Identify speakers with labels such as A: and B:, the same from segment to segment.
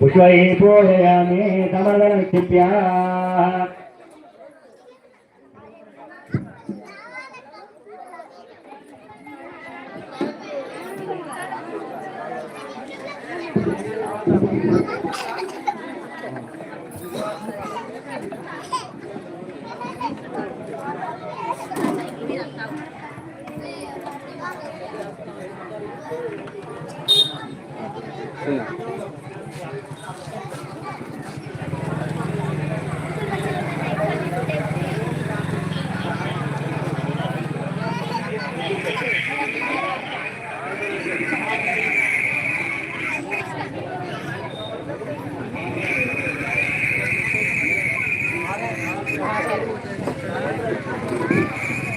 A: पुष्पये पूजयामि समर्पणं क्षिप्याः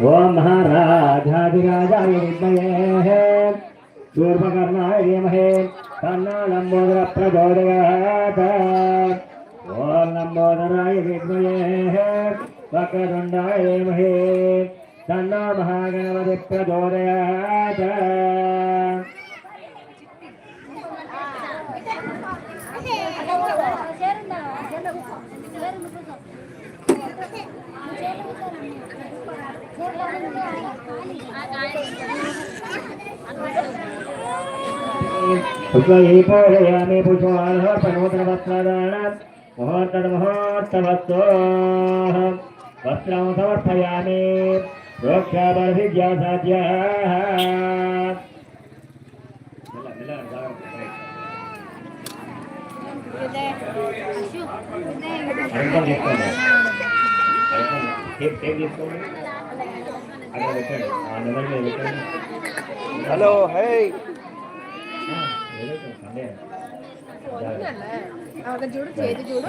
A: ओम महाराजाधिराजाय विद्महे दूर्वकर्णाय धीमहे तन्नो लम्बोदर ओम लम्बोदराय विद्महे वक्रतुण्डाय धीमहे तन्नो Thank you. स्वयीपोयामि पुष्पाः प्रणोदनवस्त्रदानात् मुहूर्तमहोत्तमत्वः वस्त्रं समर्पयामि रोक्षाबलभिज्ञासाद्याः अंकल देखो अंकल टेप टेप देखो హలో
B: హే.
A: చూడు చేతి చూడు.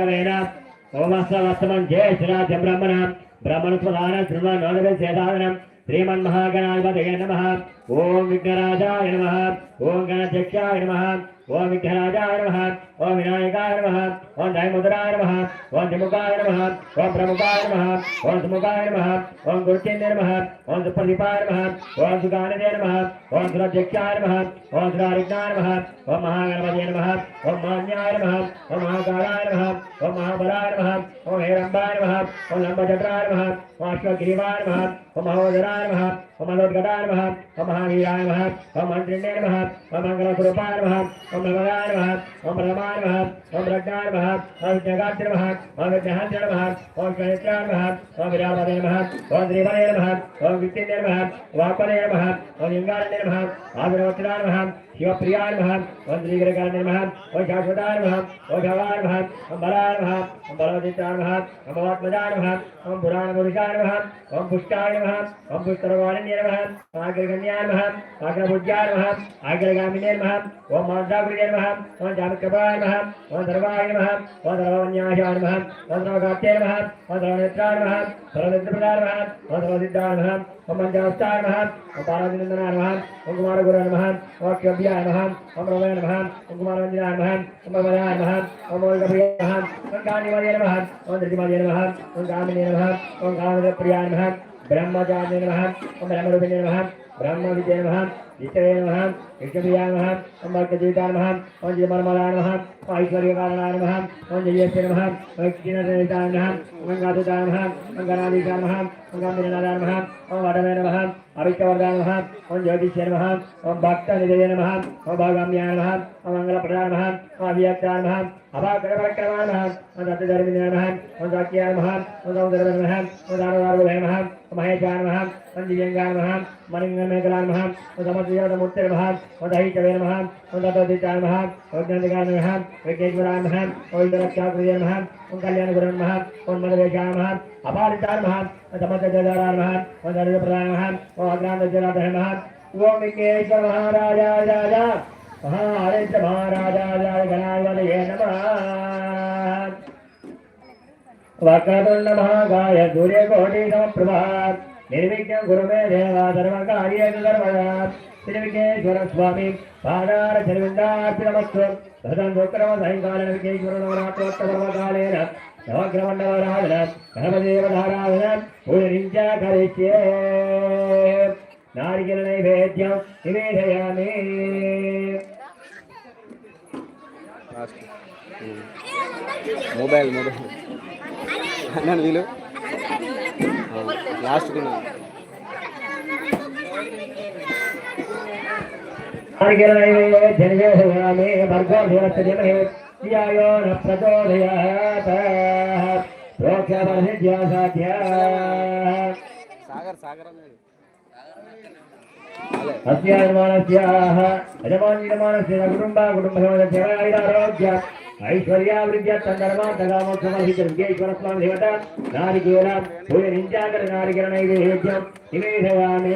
A: గుమ్మవామహే కవిం జయ శ్రీరాజ బ్రహ్మణ. బ్రహ్మణ బ్రహ్మణస్వదాన శ్రీమన్ నోదవి శ్రీమన్ శ్రీమన్మహాగణాధిపతయ నమ. ओम विघ्नराजाय नमः। ओम गणाध्यक्षाय नमः। ओम विघ्नराजाय नमः। ओम विनायकाय नमः। ओम नयमुद्राय नमः। ओम द्विमुखाय नमः। ओम प्रमुखाय नमः। ओम सुमुखाय नमः। ओम गुरुचिन्दे नमः। ओम सुप्रदीपाय नमः। ओम सुगानदे नमः। ओम सुराध्यक्षाय नमः। ओम सुरारिज्ञाय नमः। ओम महागणपते नमः। ओम मान्याय नमः। ओम महाकालाय नमः। ओम महाबलाय नमः। ओम हेरम्बाय नमः। ओम लम्बचक्राय नमः। ओम अश्वग्रीवाय नमः। ओम महोदराय नमः। ओम अलोद्गताय नमः ओम महावीराय नमः ओम अंतरिण्य नमः ओम मंगलस्वरूपाय नमः ओम भगवाय नमः ओम प्रथमाय नमः ओम प्रज्ञाय नमः ओम जगात्य नमः ओम विज्ञान्य नमः ओम गणित्राय नमः ओम विरामदे नमः ओम श्रीवरे नमः ओम वित्तिन्य नमः वापरे नमः ओम लिंगारण्य नमः आदिरवत्राय नमः शिवप्रियाय नमः ओम श्रीगरकाय नमः ओम शाश्वताय नमः ओम भवाय नमः ओम बलाय नमः ओम बलवदिताय नमः ओम भवात्मजाय नमः ओम पुराणपुरुषाय नमः ओम पुष्टाय नमः ओम पुष्टरवाणिन्ये नमः आग्रगण्याय नमः आग्रभुज्याय नमः आग्रगामिने नमः ओम मार्जागुरुने नमः ओम जामिकपाय नमः ओम धर्माय नमः ओम धर्मवन्यायाय नमः ओम धर्मगात्ये नमः ओम धर्मनेत्राय नमः धर्मनेत्रप्रदाय नमः ओम धर्मसिद्धाय नमः ओम मंजास्ताय नमः ओम ताराजिनंदनाय नमः ओम कुमार गुरुवे नमः ओम कब्याय नमः ओम रवय नमः ओम कुमार रंजनाय नमः ओम भवाय नमः ओम ओल कब्याय नमः ओम गानिवाय नमः ओम दृतिमाय नमः ओम गामिने नमः ओम गामिने प्रियाय नमः ब्रह्मजाय नमः ओम ब्रह्मरूपिणे नमः బ్రహ్మ విద్య నమ విత్తవే నమ యజ్ఞప్రియా నమ సంభాగ్యజీవితా నమ ఓం జయమర్మలా నమ ఐశ్వర్యకారణా నమ ఓం జయస్య నమ వైక్షీణతా अभिष्टवर्धा नम ओं ज्योतिष्य नम ओं भक्त निधय नम ओं भागाम्या नम ओं मंगलप्रदा नम ओं अभियक्ता नम अभाकरपरक्रमा नम ओं दत्तधर्मिण नम ओं साक्या नम ओं सौंदर्व नम ओं दानवारुभय नम ओं महेशा नम ओं दिव्यंगा नम मणिमेकला नम ओं समर्जयामूर्ति नम ओं दहितवे नम ओं दत्तोदिता नम ओं ज्ञानिका नम विघ्नेश्वरा नम ओं नम ओम कल्याण गुरु नमः ओम मगरेशा नमः अपारिता नमः समस्त जलारा नमः ओम दरिद्र प्रदान नमः ओम अग्राम जलाधर नमः ओम विकेश महाराजा, राजा महाराज महाराजा राजा, गणाधिपतये नमः। वक्रतुण्ड महाकाय सूर्यकोटि समप्रभा निर्विघ्नं गुरु मे देवा सर्वकार्येषु सर्वदा திருவிகேஸ்வரஸ்வாமி பாதார திருவிந்தார்ப்பிணமஸ்து சதன் உக்கிரம சாயங்கால நவகிரமண்டவராதன கணபதேவதாராதன ஒரு நிஞ்சா கரைக்கே நாரிகல நைவேத்தியம் நிவேதயாமே
B: மொபைல் மொபைல் அண்ணன் வீலு லாஸ்ட்
A: వీలు లాస్ట్ తిన్నాను जनिवेशयामि भर्गो देवस्य धीमहि धियायो न प्रचोदयात् प्रोक्षापरिसिद्ध्या
B: సాగర్ సాగర్ అన్నాడు
A: अस्य निर्माणस्याः यजमान्यमानस्य कुटुम्बा कुटुम्बसमस्य आरोग्य ऐश्वर्यावृद्ध्य तन्धर्मा तदामोक्षमहितर्गेश्वर स्वामी देवता नारिकेल भूयनिञ्जाकर नारिकेल नैवेद्यं निवेदयामि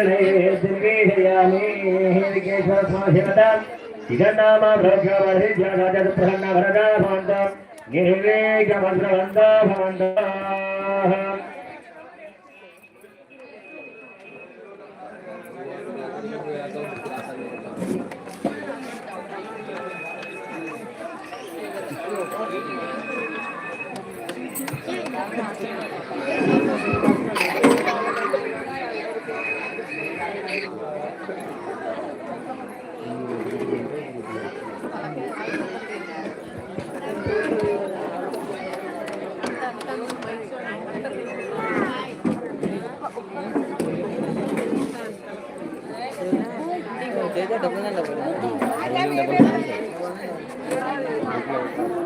A: నైవేద్యం నివేదయామి హేరికేశ్వర స్వామి ప్రసన్న వరద భవంత నిర్వేగ మంత్రవంత
B: डबल ना डबल डबल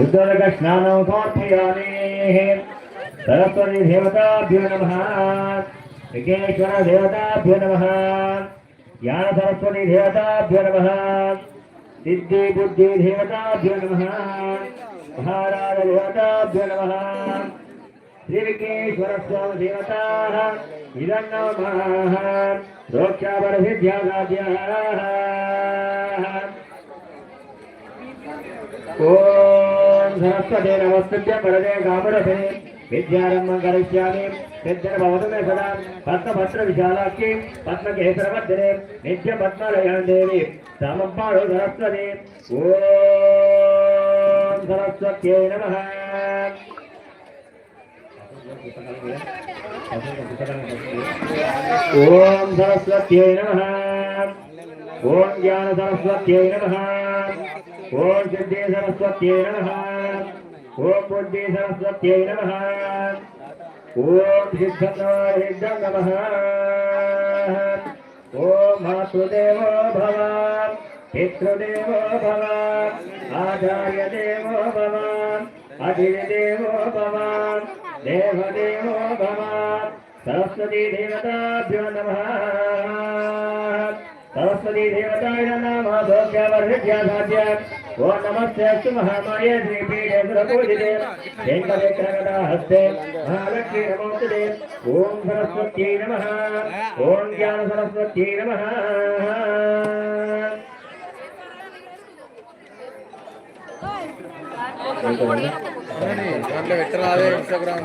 A: उद्दरकस्नानौथोत्थयानेः सरस्वतीदेवताभ्यो नमः। विघ्नेश्वरदेवताभ्यो नमः। ज्ञानसरस्वतीदेवताभ्यो नमः। सिद्धिबुद्धिदेवताभ्यो नमः। महाराजदेवताभ्यो नमः। श्रीविघ्नेश्वरस्वामिदेवताः इदं नमः रोक्षापरसिद्ध्यागाद्याः। ॐ స్వామి దేవతా ఇదన్నమ రోక్షాపర సిద్ధ్యాసాధ్య ఓం సరస్వతే నమస్తుభ్య పరదే కామరసే విద్యారంభం కరిష్యామి. సిద్ధన భవతు మే సదా. పద్మభద్ర విశాలాక్షి. పద్మకేసరవర్ధనే. నిత్య పద్మలయాం దేవి. రామం పాడు సరస్వతి. ఓం సరస్వత్యై నమః. ఓం సరస్వత్యై నమః. ఓం జ్ఞాన సరస్వత్యై నమః. ఓం సిద్ధి సరస్వత్యై నమః ఓం బుద్ధి సరస్వత్యై నమః ఓం సిద్ధం నమః ఓం మాతృదేవో భవ పితృదేవో భవ ఆచార్య దేవో భవ అధిదేవో భవ దేవదేవో భవ సరస్వతీ దేవతాభ్యో నమః सरस्वती देवताय नमः भोग्यवर्षज्यासाध्य ఓ నమస్తే మహామాయ దేవి చంద్రమూర్తిదే వెంకటేశ్వరగదా హస్తే మహాలక్ష్మీ నమోస్తుదే ఓం సరస్వత్యై నమ ఓం జ్ఞాన సరస్వత్యై నమ
B: ఇన్స్టాగ్రామ్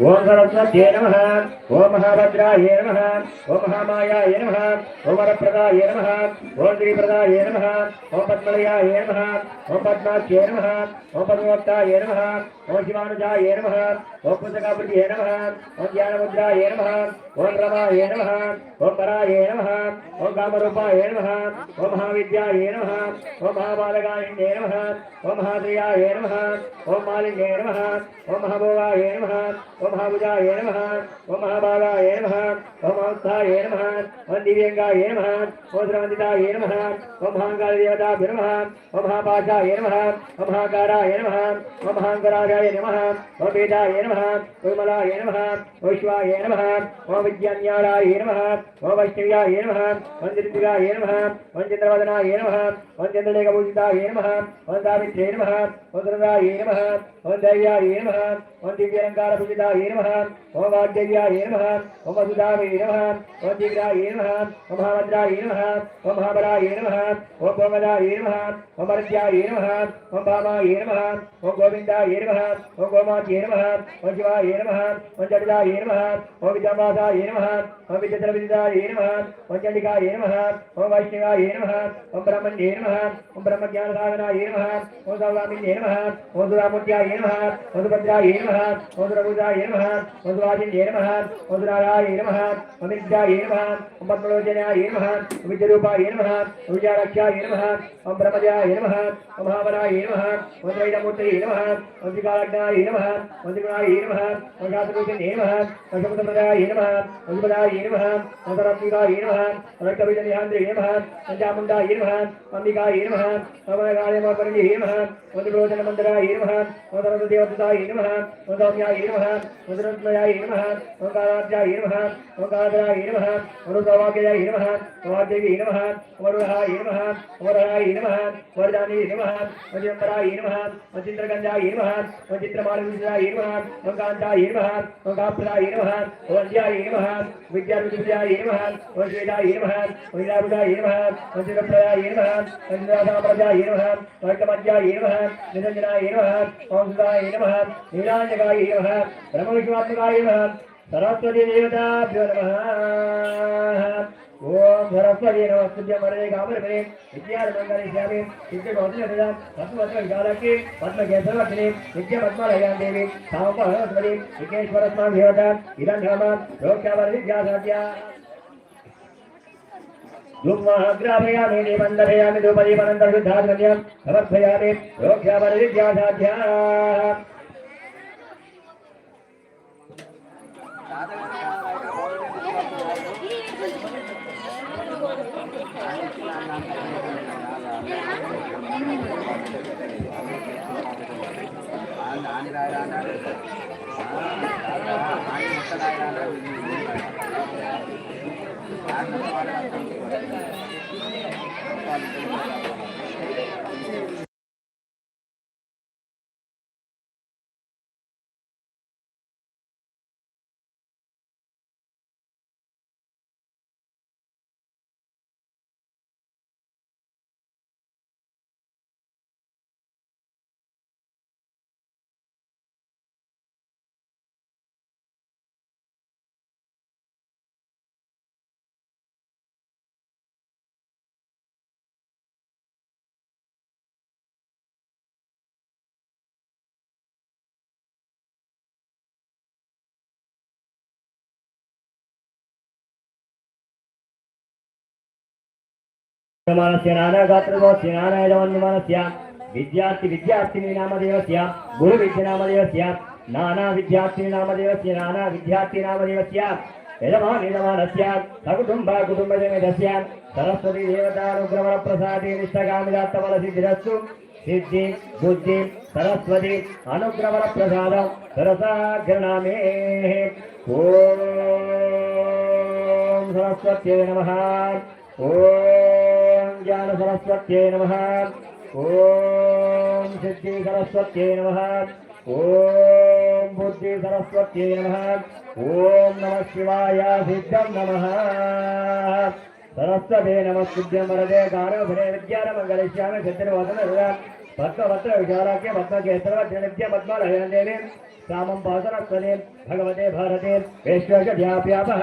A: ओम सरस्वत्ये नमः। ओम महाभद्राय नमः। ओम महामायाय नमः। ओम वरप्रदाय नमः। ओम श्रीप्रदाय नमः। ओम पद्मलयाय नमः। ओम पद्माख्ये नमः। ओम पद्मवक्ताय नमः। ओम शिवानुजाय नमः। ओम पुस्तकापृतिये नमः। ओम ज्ञानमुद्राय नमः। ओम रमाय नम ओम पराय नम ओम कामरूपाय नम ओम महाविद्याय नम ओम महाबालकायिन्ये नम ओम महात्रियाय नम ओम मालिन्ये नम ओम महाभोगाय नम ओम महाभुजाय नम ओम महाबालाय नम ओम उत्थाय नम ओम दिव्यङ्गाय नम ओम श्रवन्दिताय नम ओम महाङ्गालदेवताभ्य नमः ओम महापाशाय नम ओम महाकाराय नम ओम महाङ्कराय नम ओम वेदाय नम ओम मलाय नम ओम शिवाय नम ओम वैज्ञान्याय नमः। ओम वैष्णव्याय नमः। ओम चंद्रिकाय नमः। ओम चंद्रवदनाय नमः। ओम चंद्रलेखपूजिताय नमः। ओम दावित्रे नमः। ओम सुरदाय नमः। ओम दैव्याय नमः। ओम दिव्यलङ्कारपूजिताय नमः। ओम वाग्देव्याय नमः। ओम वसुधाय नमः। ओम दिव्याय नमः। ओम महाभद्राय नमः। ओम महाबलाय नमः। ओम गोमदाय नमः। ओम भरत्याय नमः। ओम भामाय नमः। ओम गोविन्दाय नमः। ओम गोमात्ये नमः। ओम शिवाय नमः। ओम जटिलाय नमः। ओम विद्यामासाय ये नमः ओम विद्याद्रविदाय नमः ओम चंडिकाय नमः ओम वैष्णवाय नमः ओम ब्रह्मण्ये नमः ओम ब्रह्मज्ञानसाधनाय नमः ओम सर्वामिन्ये नमः ओम सुरामूर्त्याय नमः ओम सुभद्राय नमः ओम सुरभुजाय नमः ओम सुवाजिन्ये नमः ओम सुराराय नमः ओम विद्याय नमः ओम पद्मलोचनाय नमः ओम विद्यारूपाय नमः ओम विद्यारक्षाय नमः ओम ब्रह्मजाय नमः ओम महावराय नमः ओम त्रैणमूर्तये नमः ओम त्रिकालज्ञाय नमः ओम त्रिगुणाय नमः ओम शास्त्रभूषणे नमः ओम समुद्रप्रदाय नमः அதிபதாய நம சந்தரம்பிகாய நம ரட்டபிஜனிகாந்திரே நம பஞ்சாமுண்டாய நம அம்பிகாய நம பவனகாயமாபரணி நம மதுரோஜன மந்திராய நம மதுரந்த தேவதாய நம மதுரம்யாய நம மதுரத்மயாய நம ஓங்காராஜாய நம ஓங்காராய நம மருதவாக்கியாய நம வாக்கியை நம வருணாய நம वरदाय नमः वरदाने नमः वजिन्द्राय नमः वजिन्द्रगन्धाय नमः वजिन्द्रमालविन्द्राय नमः वङ्गान्ताय नमः वङ्गाप्रदाय नमः वन्द्याय नमः महान् विद्यापतिविद्यायै महान् वंशवेदायै महान् वनिराविदायै महान् वंशकप्रदायै महान् वनिराधाप्रदायै महान् वर्गमध्यायै महान् निरञ्जनायै महान् वंसदायै महान् नीलाञ्जकायै महान् ब्रह्मविष्णुवात्मकायै महान् सरस्वती देवताभ्यो नमः। ओम धरस्वती नमस्तुभ्य मरदे कामरगणे विद्यार मंगले श्यामे सिद्धि भवति सदा पद्मवत्र विशालके पद्मकेसरवक्षणे नित्य पद्मलयां देवी सामपहरस्वरी विघ्नेश्वरस्मान् देवता, इदं धामात् रोक्षावर विद्यासाध्या। धूमग्रामयामि निबन्धयामि धूपदीपनन्तर्शुद्धात्मन्यं समर्पयामि रोक्षावर विद्यासाध्याः।
B: முப்பதாயிரம்
A: విద్యాసాధ్య ధూమాగ్రాభయామి దేవందరయామి ధూపదీపనంతర్శుద్ధాత్మన్యం సమర్పయామి రోక్షావర విద్యాసాధ్య మనస్య నానాగాత్రగోస్య నానాయజమన్యమానస్య విద్యార్థి విద్యార్థిని నామదేవస్య గురు విద్య నామదేవస్య నానా విద్యార్థిని నామదేవస్య నానా విద్యార్థి నామదేవస్య యజమాని ज्ञान सरस्वत नम। ओ सिद्धि सरस्वत नम। ओ बुद्धि सरस्वत नम। ओं नम शिवाय सिद्धं नमः। सरस्वते नमः सिद्धं वरदे गारभरे विद्यारमङ्गलिष्यामि सिद्धिर्वदन हृदय भक्तवत्र विचाराख्य भक्तकेतरवद्य पद्मलयनदेवी रामं पासरस्वने भगवते भारते विश्वेश व्याप्यापः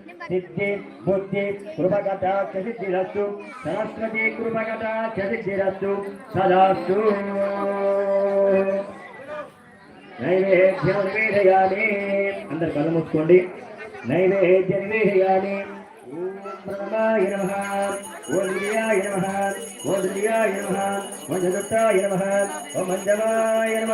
A: సరస్వతి సిద్ధి బుద్ధి కృపగత సిద్ధిరస్సు సరస్వతి కృపగత సిద్ధిరస్సు సదాస్తు. నైవేద్యం నివేదయామి అందరు కళ్ళు మూసుకోండి. నైవేద్యం నివేదయామి ఓం బ్రహ్మాయ ఓం దివ్యాయ ఓం దివ్యాయ ఓం జగత్తాయ ఓం మంజమాయ నమ.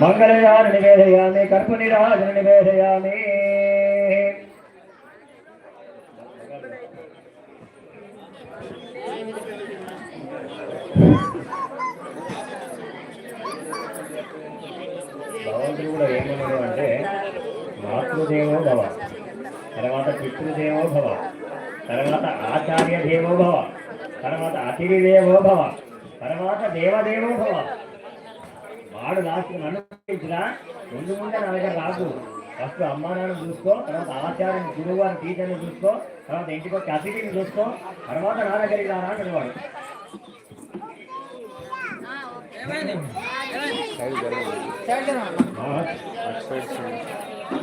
A: మంగళయాన్ని నివేదయామి కర్ప నిరాజన నివేదయామి భగవంతుడు కూడా ఏమన్నాడు అంటే మాతృదేవో భవ తర్వాత పితృదేవో భవ. తర్వాత ఆచార్య దేవో భవ. తర్వాత అతిథి దేవో భవ. తర్వాత దేవదేవో భవ. వాడు నన్ను చూపించినా ముందు ముందే నా దగ్గర రాకు. ఫస్ట్ అమ్మా నాన్న చూసుకో తర్వాత ఆచార్యం గురువు అని టీచర్ని చూసుకో తర్వాత ఇంటికి వచ్చి అతిథిని చూసుకో తర్వాత నా దగ్గరికి రారా అంటాడు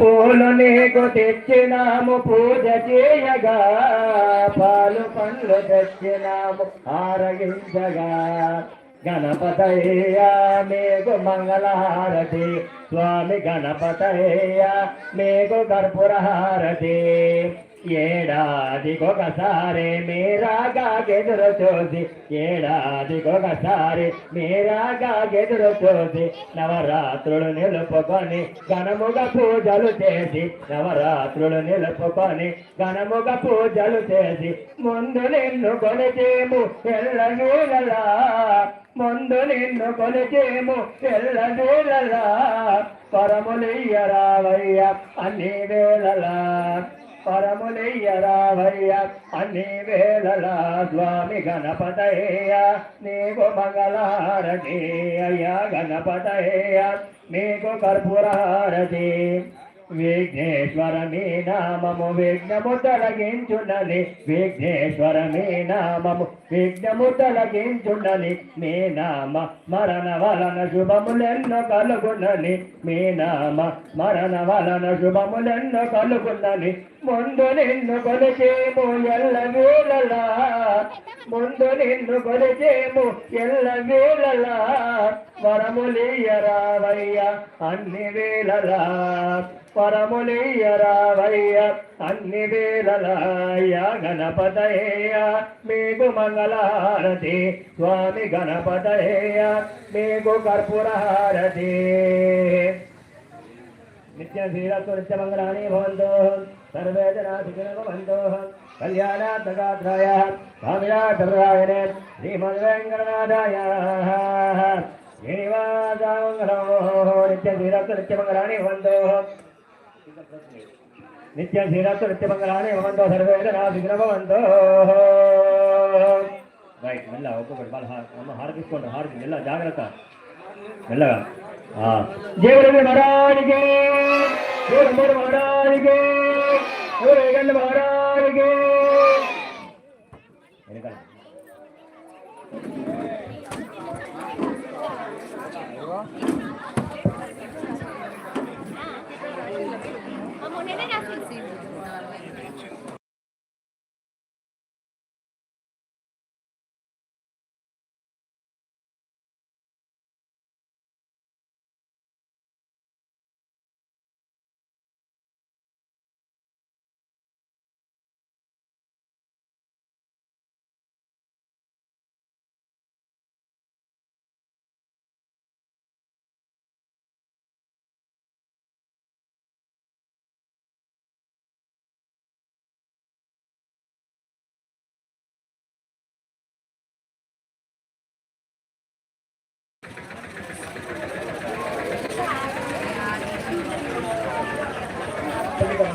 A: పూలు నీకు తెచ్చినాము పూజ చేయగా పాలు పండ్లు తెచ్చినాము ఆరగించగా. గణపతయ్యా మీకు మంగళహారతి స్వామి గణపతయ్యా మీకు కర్పూర హారతి ఏడాదికొకసారి మీరాగా ఎదురు చూసి ఏడాదికొకసారి మీరాగా ఎదురు చూసి నవరాత్రులు నిలుపుకొని ఘనముగా పూజలు చేసి నవరాత్రులు నిలుపుకొని ఘనముగా పూజలు చేసి ముందు నిన్ను కొలిచేము ఎల్లనూలలా ముందు నిన్ను కొలిచేము ఎల్లనూలలా పరములియ్యరావయ్య అన్ని వేళలా. పరములయ్యరావయ్య అన్ని వేళలా స్వామి గణపతయ్య నీకు మంగళహారతి అయ్యా గణపతయ్య నీకు కర్పూరహారతి విఘ్నేశ్వర మీ నామము విఘ్నము తొలగించున్నది విఘ్నేశ్వర మీ నామము. విఘ్నము తొలగించున్నది మీ నామ మరణ వలన శుభములెన్నో కలుగునని మీ నామ మరణ వలన శుభములెన్నో కలుగునని ముందు నిన్ను కొలిచేము ఎల్ల వేళలా. ముందు నిన్ను కొలిచేము ఎల్ల వేళలా. వరములియరావయ్య అన్ని వేళలా. పరములియరావయ్య అన్ని వేళలాయ గణపతయ్య. మీకు మంగళహారతి స్వామి గణపతయ్య. మీకు కర్పూరహారతి. నిత్య శ్రీరస్తు నిత్యమంగళాని భవంతు. సర్వే జనా సుఖినో భవంతు. కళ్యాణార్థగాత్రాయ కామ్యార్థప్రదాయనే శ్రీమద్వేంకటనాథాయ. శ్రీనివాసామంగళో నిత్య శ్రీరస్తు నిత్యమంగళాని భవంతు. నిత్య శ్రీరస్తు నిత్యమంగళాని భవంతు సర్వే జనా సుఖినో భవంతు రైట్ మెల్ల ఒక్కొక్కటి వాళ్ళ హార్ అమ్మ హార్ తీసుకోండి హార్ మెల్ల జాగ్రత్త మెల్లగా దేవుడు మహారాజుకి దేవుడు మూడు మహారాజుకి దేవుడు ఏగండి మహారాజుకి వెనకాల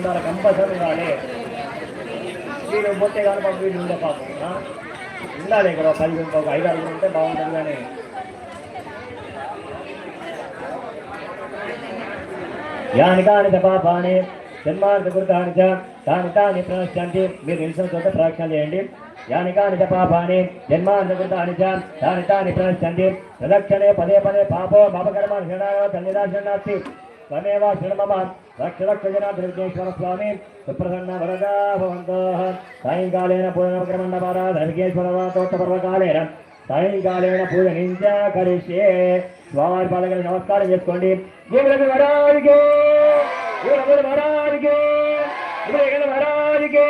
A: ఉండాలి కంపల్సరీ ఉండాలి. వీడు పోతే కానీ పాపం వీడు ఉండే పాపం ఉండాలి ఇక్కడ ఒక పది ఒక ఐదు ఆరుగురు ఉంటే బాగుంటుంది కానీ. యాని కాని పాపాని జన్మార్థ కృతాని చ తాని తాని ప్రణశ్యంతి మీరు నిలిచిన చోట ప్రదక్షిణ చేయండి. యాని కాని పాపాని జన్మార్థ కృతాని చ తాని తాని ప్రణశ్యంతి ప్రదక్షిణే పదే పదే పాపో పాపకర్మ శరణాగ తల్లిదాశనాస్తి త్వమేవ శృణమమ రక్ష రక్ష జనార్దనేశ్వర స్వామి సుప్రసన్న వరదా భవంతో సాయంకాలేన పూర్ణమగ్రమండపారాధర్గేశ్వరవాతోత్తపర్వకాలేన సాయంకాలేన పూజనించ కరిష్యే స్వామి పాదగల నమస్కారం చేసుకోండి దేవులకు మహారాజుకి దేవులకు మహారాజుకి దేవులకు మహారాజుకి